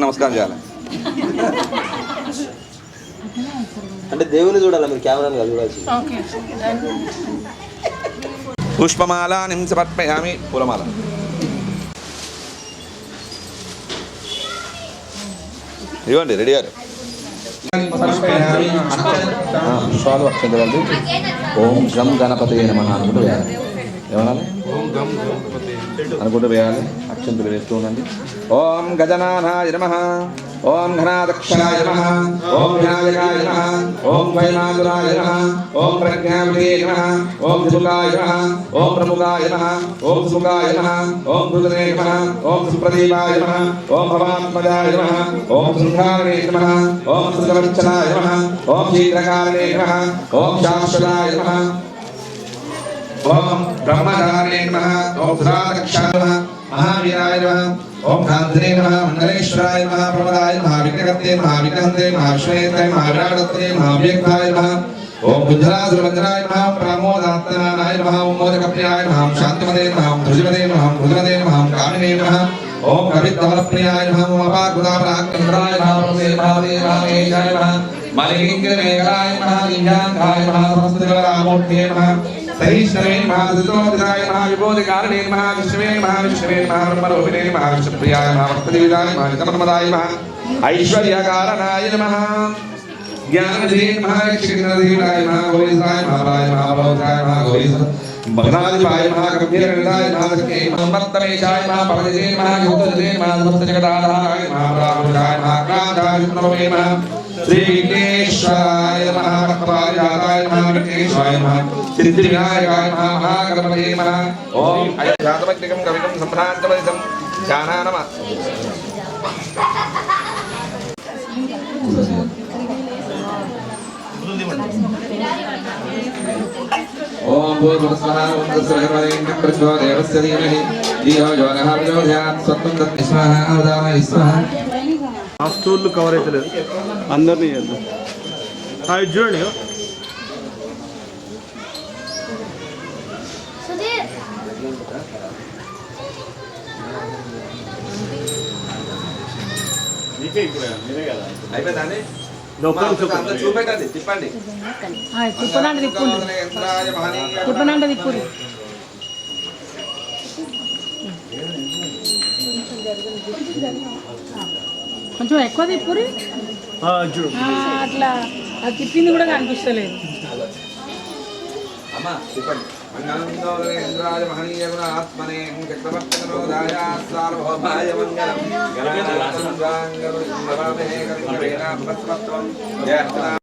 నమస్కారం చేయాలి. అంటే దేవుని చూడాలి మీరు? కెమెరాని కాదు చూడాల్సి ఓకే. పుష్పమాల సమర్పయామి పూలమాల. ఇవ్వండి రెడీ గారు. పుష్పాలు అక్షంతలు ఓం గం గణపతి నమ అనుకుంటూ వేయాలి. ఏమనాలి? అనుకుంటూ వేయాలి. అక్షంతులు వేస్తూ ఉండండి ఓం గజనాథాయ నమ ఓం ఘనాదక్షాయ నమ ఓం వినాయకాయ నమ ఓం వైమాతురాయ నమ ఓం ప్రజ్ఞాపతే నమ ఓం త్రిముఖాయ నమ ఓం ప్రముఖాయ నమ ఓం సుముఖాయ నమ ఓం భృగనే నమ ఓం సుప్రదీపాయ నమ ఓం భవాత్మజాయ నమ ఓం శృంగారणे నమ ఓం సుగవచ్చనాయ నమ ఓం శీఘ్రకారణే నమ ఓం శాశ్వతాయ నమ ఓం బ్రహ్మచారిణే నమః ఓం సురాదక్షాయ నమః మహావీరాయ నమః ఓం కాంతనే నమః మంగళేశ్వరాయ నమః ప్రమదాయ నమః విఘ్నకర్తే నమః విఘ్నహంతే నమః విశ్వేతాయ నమః విరాడత్తే నమః వ్యక్తాయ నమః ఓం బుద్ధరాజురవందనాయ నమః ప్రమోదాత్మనాయ నమః ఓం మోదకప్రియాయ నమః శాంతిమదే నమః ధృజమదే నమః మృదుమదే నమః కామినే నమః ఓం కవిత్వప్రియాయ నమః ఓం అపాకుదాపరాక్రంద్రాయ నమః ప్రమే మహాదేవాయ నమః మలింగమేఘాయ నమః లింగాంగాయ నమః సమస్తదేవరామూర్తే నమః సహీశ్వరే నమః దుతోదితాయ నమః విబోధికారణే నమః విశ్వే నమః విశ్వే నమః బ్రహ్మరూపిణే నమః విశ్వప్రియాయ నమః భక్తదేవిదాయ నమః నితమదాయ నమః ఐశ్వర్యకారణాయ నమః జ్ఞానదే నమః క్షిగ్నదేవాయ నమః గోవిందాయ మహారాయ నమః భవతాయ నమః గోవింద భగనాధిపాయ నమః గంభీరనిదాయ నమః సఖ్యే మహమ్మత్తమేశాయ నమః పరదే నమః యుద్ధదే నమః సమస్త జగదాధారాయ నమః ప్రాభుషాయ నమః క్రాంతాయ నమః నమః శ్రీ విఘ్నేశ్వరాయ నమః విఘ్నేశ్వరాయ నమః సిద్ధివినాయకాయ నమః మహాగణపతే నమః ఓం అయజాతమగ్నికం కవికం సంభ్రాంతమదితం ధ్యానానమ ఓం భూర్భువస్వః ఓం తత్సవితుర్వరేణ్యం భర్గో దేవస్య ధీమహి ధియో యో నః ప్రచోదయాత్ స్వత్వం దత్తి స్వాహ ఉదాహరణ స్వాహ ఆ స్టూళ్ళు కవర్ అవుతలేదు అందరినీ చేద్దాం ఇది చూడండి చూపెట్టండి తిప్పండి. తిప్పనంటే తిప్పుండి తిప్పనంటే తిప్పుండి కొంచెం ఎక్కువ తిప్పురి ఆ, అట్లా. అది తిప్పింది కూడా కనిపిస్తలేదు. అమ్మా చెప్పండి మంగళంద్రాయ మహనీయ గుణ ఆత్మనే చక్రవర్తనోదాయ సార్వభౌమాయ మంగళం. గణానాథ